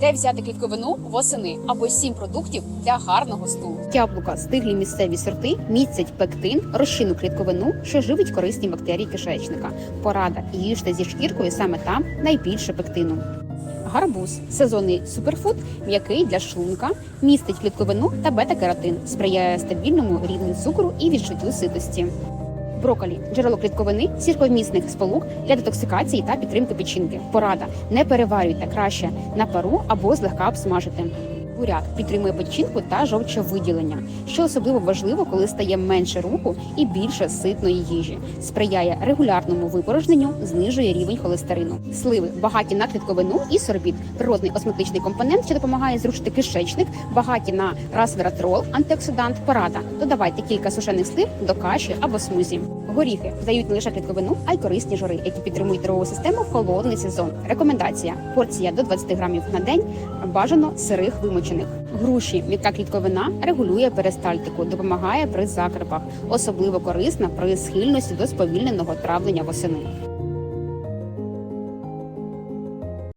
Де взяти клітковину восени або сім продуктів для гарного стулу. Яблука, стиглі місцеві сорти, містять пектин, розчинну клітковину, що живить корисні бактерії кишечника. Порада їжте зі шкіркою саме там найбільше пектину. Гарбуз сезонний суперфуд, м'який для шлунка, містить клітковину та бета-керотин, сприяє стабільному рівню цукру і відчуттю ситості. Броколі джерело клітковини, сірковмісних сполук для детоксикації та підтримки печінки. Порада не переварюйте краще на пару або злегка обсмажити. Буряк підтримує печінку та жовчовиділення, що особливо важливо, коли стає менше руху і більше ситної їжі. Сприяє регулярному випорожненню, знижує рівень холестерину. Сливи багаті на клітковину і сорбіт, природний осмотичний компонент, що допомагає зрушити кишечник, багаті на расвератрол, антиоксидант, порада. Додавайте кілька сушених слив до каші або смузі. Горіхи дають не лише клітковину, а й корисні жири, які підтримують нервову систему в холодний сезон. Рекомендація: порція до 20 грамів на день, бажано сирих вимочених. Груші, м'яка клітковина регулює перистальтику, допомагає при закрепах, особливо корисна при схильності до сповільненого травлення восени.